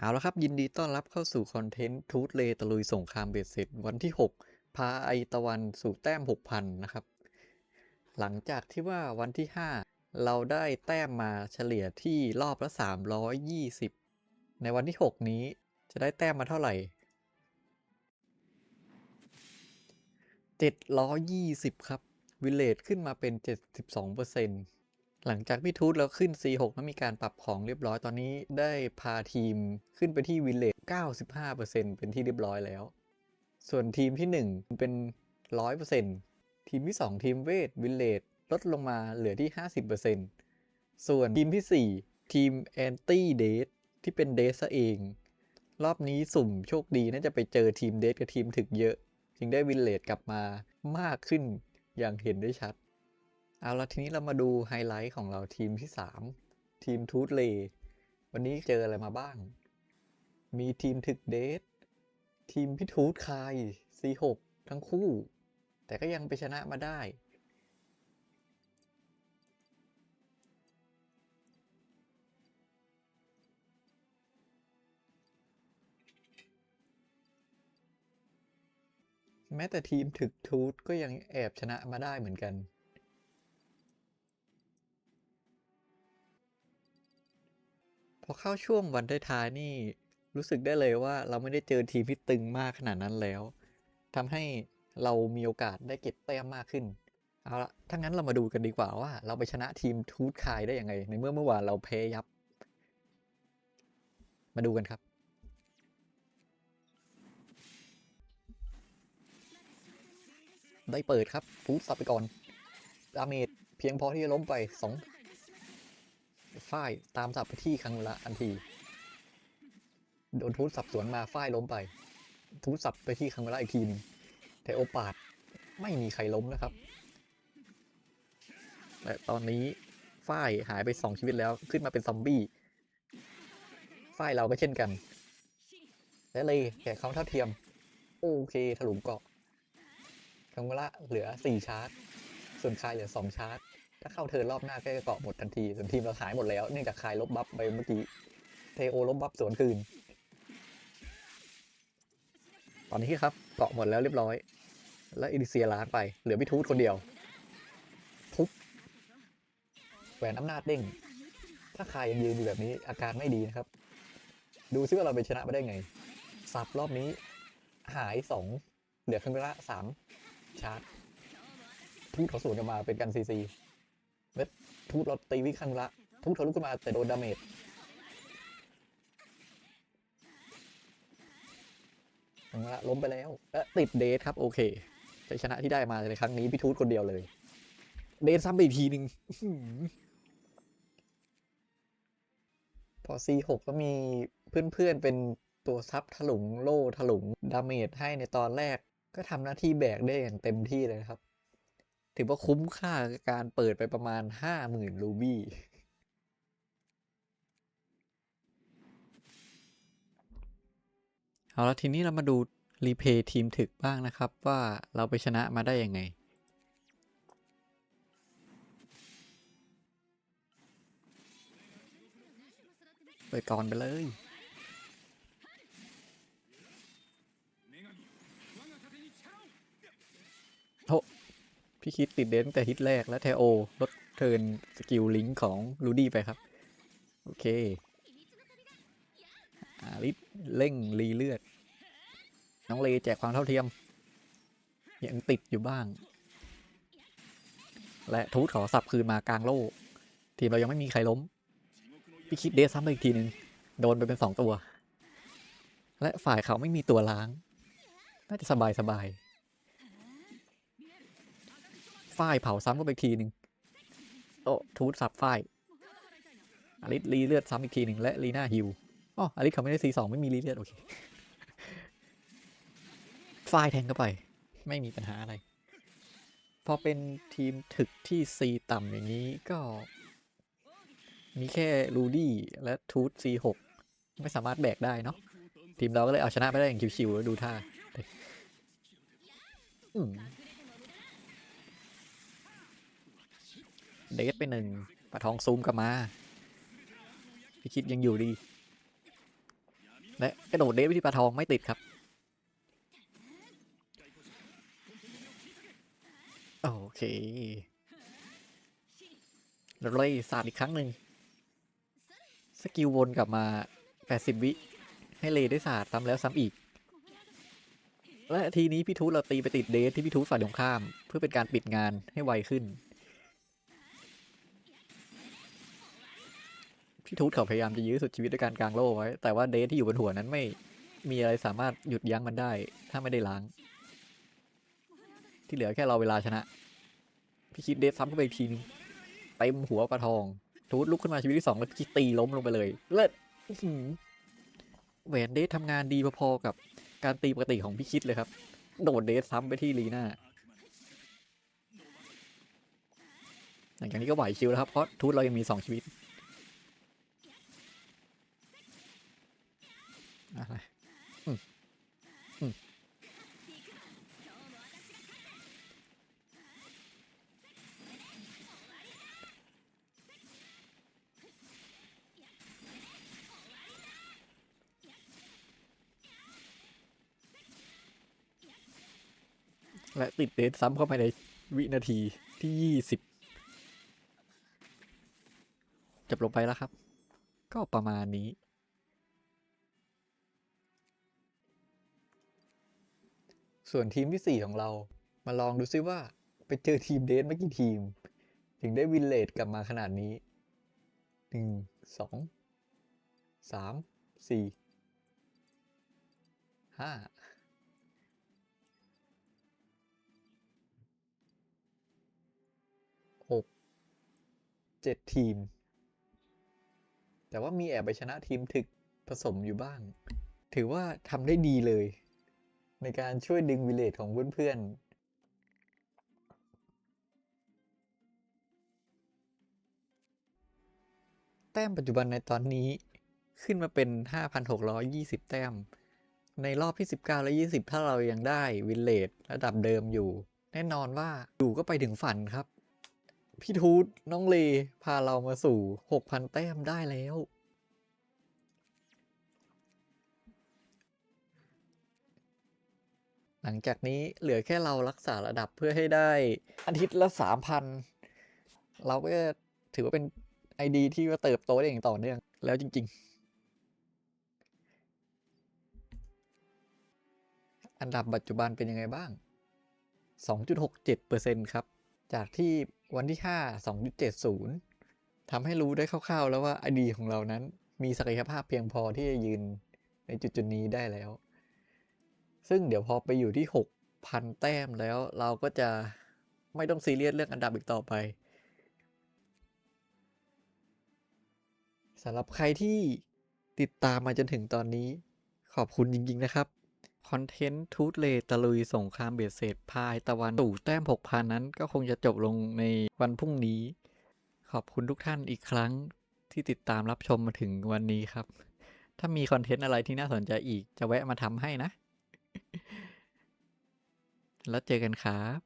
เอาละครับ ยินดีต้อนรับเข้าสู่คอนเทนต์ทูตเลตะลุยสงครามเบ็ดเสร็จวันที่ 6 พาไอตะวันสู่แต้ม 6,000 นะครับ หลังจากที่ว่าวันที่ 5 เราได้แต้มมาเฉลี่ยที่รอบละ 320 ในวันที่ 6 นี้จะได้แต้มมาเท่าไหร่ 720 ครับ วิลเลจขึ้นมาเป็น 72% หลังจากพี่ทูตแล้วขึ้น C6 แล้วมีการปรับของเรียบร้อยตอนนี้ได้พาทีมขึ้นไปที่วิลเลจ95%เป็นที่เรียบร้อยแล้ว ส่วนทีมที่ 1 เป็น 100%ทีมที่ 2 ทีมเวทวิลเลจลดลงมาเหลือที่ 50%ส่วนทีมที่ 4 ทีมแอนตี้เดทที่เป็นเดทซะเอง รอบนี้สุ่มโชคดีน่าจะไปเจอทีมเดทกับทีมถึกเยอะ จึงได้วินเลดกลับมามากขึ้นอย่างเห็นได้ชัด เอาละทีนี้เรามาดูไฮไลท์ของเราทีมที่ 3 ทีมทูตเลวันนี้เจออะไรมาบ้าง มีทีมถึกเดททีมพิทูตคาย C6 ทั้งคู่ แต่ก็ยังไปชนะมาได้ แม้แต่ทีมถึกทูตก็ยังแอบชนะมาได้เหมือนกัน อเข้าช่วงวันท้ายๆนี่รู้สึกได้เลยว่าเราไม่ได้เจอทีมที่ตึงมากขนาดนั้นแล้วทำให้เรามีโอกาสได้เก็บแต้มมากขึ้นเอาละถ้างั้นเรามาดูกันดีกว่าว่า เราไปชนะทีมทูตคายได้ยังไง ในเมื่อเมื่อวานเราแพ้ยับ มาดูกันครับ ได้เปิดครับฟูดสับไปก่อนดาเมจเพียงพอที่จะล้มไปสอง ฝ้ายตามสับไปที่คังละทันที โดนทูตสับสวนมาฝ้ายล้มไป ทูตสับไปที่คังละอีกทีนึงแต่โอปาดไม่มีใครล้มนะครับแต่ตอนนี้ฝ้ายหายไปสองชีวิตแล้วขึ้นมาเป็นซอมบี้ฝ้ายเราก็เช่นกัน และเลยแก่เขาเท่าเทียม โอเคถลุงเกาะคังวละเหลือ4ชาร์จ ส่วนคายเหลือ2ชาร์จ ถ้าเข้าเทิร์นรอบหน้าก็จะเกาะหมดทันทีส่วนทีมเราหายหมดแล้วเนื่องจากคายลบบัฟไปเมื่อกี้เทโอลบบัฟสวนคืน ตอนนี้ครับเกาะหมดแล้วเรียบร้อย และอินเซียล้างไปเหลือพิทูตคนเดียวทุบแหวนอำนาจเด้ง ถ้าคายยังยืนอยู่แบบนี้อาการไม่ดีนะครับ ดูซิว่าเราไปชนะมาได้ไงสับรอบนี้หายสองเหลือคังละสามชาร์จทูตเขาสวนกลับมาเป็นกันซีซี เวททูตเราตีวิคันละทูตเขาลุกขึ้นมาแต่โดนดาเมจทังละล้มไปแล้วเอ๊ะติดเดทครับ โอเคชัยชนะที่ได้มาในครั้งนี้พี่ทูตคนเดียวเลย เดทซ้ำไปอีกทีหนึ่งอื้อหือพอ C6 ก็มีเพื่อนๆเป็นตัวซับถลุงโล่ถลุงดาเมจให้ในตอนแรกก็ทำหน้าที่แบกได้อย่างเต็มที่เลยครับ ถือว่าคุ้มค่าการเปิดไปประมาณ 50,000 รูบี้เอาละทีนี้เรามาดูรีเพย์ทีมถึกบ้างนะครับว่าเราไปชนะมาได้ยังไง ไปก่อนไปเลย โท พี่คิดติดเดนแต่ฮิตแรกและเทโอลดเทินสกิลลิงก์ของลูดี้ไปครับ โอเคอาลิสเร่งรีเลือด น้องเลแจกความเท่าเทียม ยังติดอยู่บ้าง และทูตขอสับคืนมากลางโล่ทีมเรายังไม่มีใครล้ม พี่คิดเดซซ้ำไปอีกทีหนึ่งโดนไปเป็นสองตัว และฝ่ายเขาไม่มีตัวล้าง น่าจะสบายสบาย ฝ้ายเผาซ้ำก็ไปทีหนึ่งโอ้ทูตสับฝ้ายอลิสรีเลือดซ้ำอีกทีหนึ่งและลีน่าฮิวอ๋ออลิสเขาไม่ได้ซีสองไม่มีรีเลือดโอเคฝ้ายแทงเข้าไป ไม่มีปัญหาอะไร พอเป็นทีมถึกที่ซีต่ำอย่างนี้ก็ มีแค่รูดี้และทูต C6 ไม่สามารถแบกได้เนาะทีมเราก็เลยเอาชนะไปได้อย่างชิวๆแล้วดูท่าอืม เดทไปหนึ่งปะทองซูมกลับมา พี่คิดยังอยู่ดี และกระโดดเดฟไปที่ปลาทองไม่ติดครับ โอเคแล้วเลยสาดอีกครั้งหนึ่งสกิลวนกลับมา 80 วิ ให้เลได้สาดซ้ำแล้วซ้ำอีก และทีนี้พี่ทูตเราตีไปติดเดทที่พี่ทูตฝ่ายตรงข้าม เพื่อเป็นการปิดงานให้ไวขึ้น พี่ทูตเขาพยายามจะยื้อสุดชีวิตด้วยการกางโล่ไว้ แต่ว่าเดทที่อยู่บนหัวนั้นไม่มีอะไรสามารถหยุดยั้งมันได้ ถ้าไม่ได้ล้าง ที่เหลือแค่รอเวลาชนะ พี่คิดเดทซ้ำเข้าไปอีกทีนึงเต็มหัวปลาทอง ทูตลุกขึ้นมาชีวิตที่สองแล้วพี่คิดตีล้มลงไปเลย เลิศแหวนเดททำงานดีพอๆกับการตีปกติของพี่คิดเลยครับ โดดเดทซ้ำไปที่ลีน่าหลังจากนี้ก็ไหวชิวแล้วครับ เพราะทูตเรายังมีสองชีวิต อะไรอืมอืมและติดเดทซ้ำเข้าไปในวินาทีที่ยี่สิบจบลงไปแล้วครับ ก็ประมาณนี้ ส่วนทีมที่ 4 ของเรา มาลองดูซิว่าไปเจอทีมเดทไม่กี่ทีม ถึงได้วินเลดกลับมาขนาดนี้หนึ่งสองสามสี่ห้าหกเจ็ดทีม แต่ว่ามีแอบไปชนะทีมถึกผสมอยู่บ้าง ถือว่าทำได้ดีเลย ในการช่วยดึงวิเลตของเพื่อนๆ แต้มปัจจุบันในตอนนี้ขึ้นมาเป็น 5,620 แต้ม ในรอบที่ 19 และ 20 ถ้าเรายังได้วินเลตระดับเดิมอยู่ แน่นอนว่าอยู่ก็ไปถึงฝันครับ พี่ทูตน้องเลพาเรามาสู่ 6,000 แต้มได้แล้ว ลังจากนี้เหลือแค่เรารักษาระดับเพื่อให้ได้อาทิตย์ละ3,000เราก็ถือว่าเป็นไอดีที่ว่าเติบโตได้อย่างต่อเนื่องแล้วจริง ๆ อันดับปัจจุบันเป็นยังไงบ้าง 2.67%ครับ จากที่วันที่ 5 2.70ทำให้รู้ได้คร่าวๆ แล้วว่าไอดีของเรานั้นมีศักยภาพเพียงพอที่จะยืนในจุดๆนี้ได้แล้ว ซึ่งเดี๋ยวพอไปอยู่ที่ 6,000 แต้มแล้วเราก็จะไม่ต้องซีเรียสเรื่องอันดับอีกต่อไปสำหรับใครที่ติดตามมาจนถึงตอนนี้ขอบคุณจริง ๆ นะครับ คอนเทนต์ทูตเลตะลุยสงครามเบียดเศษพายตะวันสู่แต้ม 6,000 นั้นก็คงจะจบลงในวันพรุ่งนี้ ขอบคุณทุกท่านอีกครั้งที่ติดตามรับชมมาถึงวันนี้ครับ ถ้ามีคอนเทนต์อะไรที่น่าสนใจอีกจะแวะมาทำให้นะ แล้วเจอกันครับ